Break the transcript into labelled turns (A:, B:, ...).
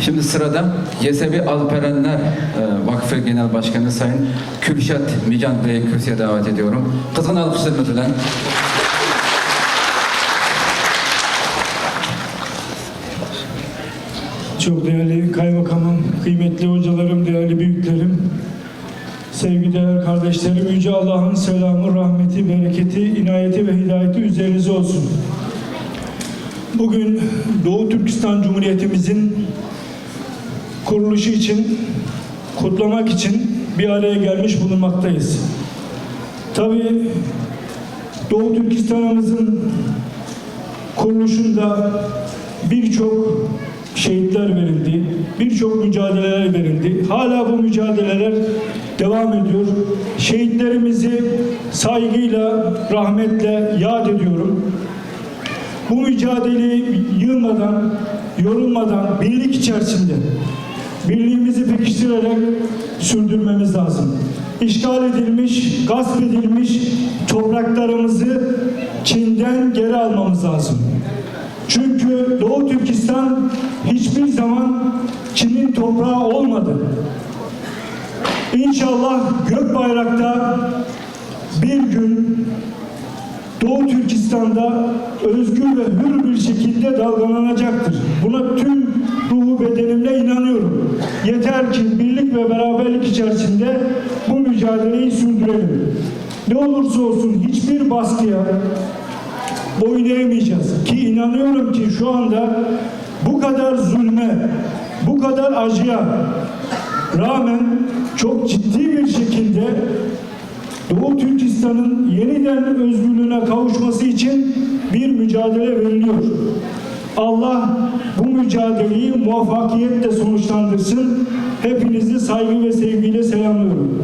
A: Şimdi sırada Yesevi Alperenler e, Vakfı Genel Başkanı Sayın Kürşat Mican Bey'i kürsüye davet ediyorum. Kızgın alkışlar lütfen.
B: Çok değerli kaymakamım, kıymetli hocalarım, değerli büyüklerim, sevgideğer kardeşlerim, Yüce Allah'ın selamı, rahmeti, bereketi, inayeti ve hidayeti üzerinize olsun. Bugün Doğu Türkistan Cumhuriyetimizin kuruluşu için, kutlamak için bir araya gelmiş bulunmaktayız. Tabii Doğu Türkistan'ımızın kuruluşunda birçok şehitler verildi, birçok mücadeleler verildi. Hala bu mücadeleler devam ediyor. Şehitlerimizi saygıyla, rahmetle yad ediyorum. Bu mücadeleyi yılmadan, yorulmadan, birlik içerisinde birliğimizi pekiştirerek sürdürmemiz lazım. İşgal edilmiş, gasp edilmiş topraklarımızı Çin'den geri almamız lazım. Çünkü Doğu Türkistan hiçbir zaman Çin'in toprağı olmadı. İnşallah gök bayrakta bir gün Doğu Türkistan'da özgür ve hür bir şekilde dalgalanacaktır. Buna tüm ruhu bedenimle inanıyorum. Yeter ki birlik ve beraberlik içerisinde bu mücadeleyi sürdürelim. Ne olursa olsun hiçbir baskıya boyun eğmeyeceğiz. Ki inanıyorum ki şu anda bu kadar zulme, bu kadar acıya rağmen çok ciddi bir şekilde Doğu Türkistan'ın yeniden özgürlüğüne kavuşması için bir mücadele veriliyor. Allah bu mücadeleyi muvaffakiyetle sonuçlandırsın. Hepinizi saygı ve sevgiyle selamlıyorum.